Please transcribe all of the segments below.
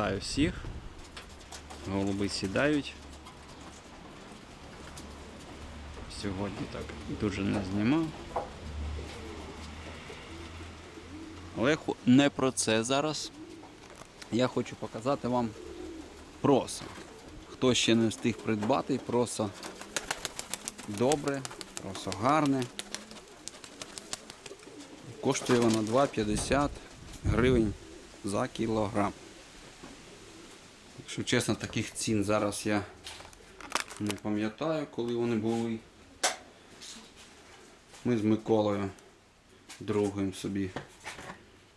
Вітаю всіх. Голуби сідають. Сьогодні так дуже не знімав. Але не про це зараз. Я хочу показати вам проса. Хто ще не встиг придбати, просо добре, просо гарне. Коштує вона 2,50 гривень за кілограм. Якщо чесно, таких цін зараз я не пам'ятаю, коли вони були. Ми з Миколою другим собі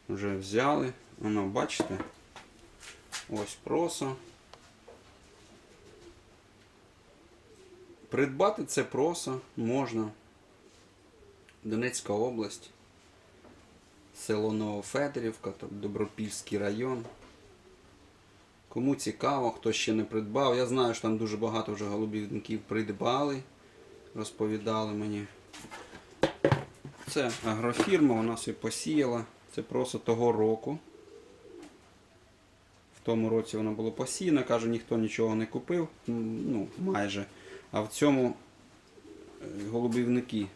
вже взяли. Воно, бачите, ось просо. Придбати це просо можна. Донецька область, село Новофедорівка, тобто Добропільський район. Кому цікаво, хто ще не придбав. Я знаю, що там дуже багато вже голубівників придбали, розповідали мені. Це агрофірма, вона все посіяла. Це просто того року. В тому році воно було посіяно, каже, ніхто нічого не купив, ну, майже. А в цьому е, голубівники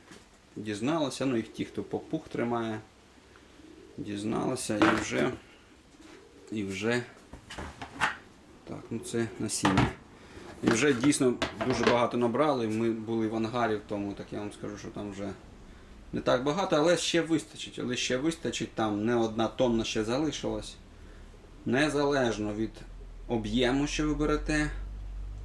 дізналися, ну їх ті, хто попух тримає, дізналися і вже, і вже ну це насіння. І вже дійсно дуже багато набрали. Ми були в ангарі тому, так я вам скажу, що там вже не так багато, але ще вистачить. Але ще вистачить, там не одна тонна ще залишилась. Незалежно від об'єму, що ви берете,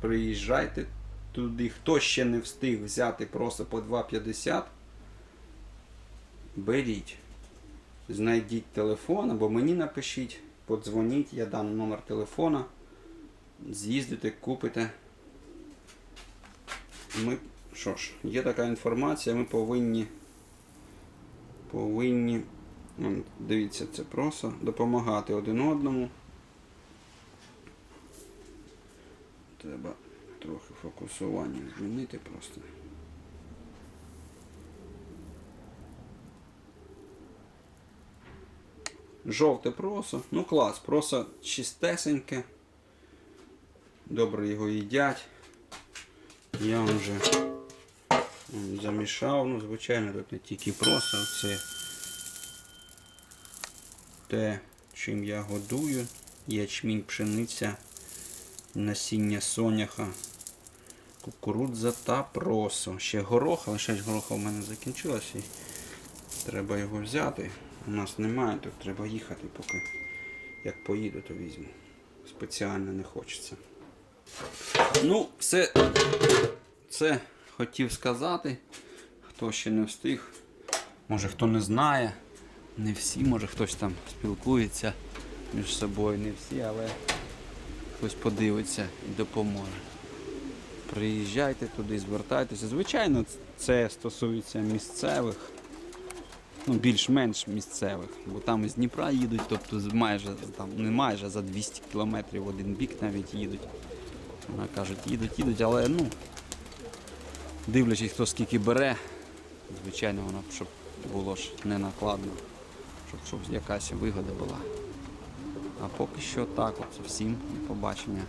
приїжджайте туди. Хто ще не встиг взяти просто по 2,50, беріть. Знайдіть телефон або мені напишіть, подзвоніть, я дам номер телефона з'їздите, купите. Ми, що ж, є така інформація, ми повинні. Повинні. Дивіться, це просто допомагати один одному. Треба трохи фокусування змінити просто. Жовте просо. Ну клас, просо чистесеньке. Добре його їдять. Я вам вже замішав. Ну, звичайно, тут не тільки просто це те, чим я годую. Ячмінь, пшениця, насіння соняха, кукурудза та просо. Ще горох, але ще гороха в мене закінчилося. І треба його взяти. У нас немає, тут треба їхати, поки як поїду, то візьму. Спеціально не хочеться. Ну, все це хотів сказати. Хто ще не встиг. Може хто не знає. Не всі, може хтось там спілкується між собою, не всі, але хтось подивиться і допоможе. Приїжджайте туди, звертайтеся. Звичайно, це стосується місцевих, ну, більш-менш місцевих, бо там із Дніпра їдуть, тобто майже там не майже за 200 кілометрів в один бік навіть їдуть. Вона кажуть, їдуть, їдуть, але ну, дивлячись, хто скільки бере, звичайно, воно щоб було ж не накладно, щоб, щоб якась вигода була. А поки що так, от всім побачення.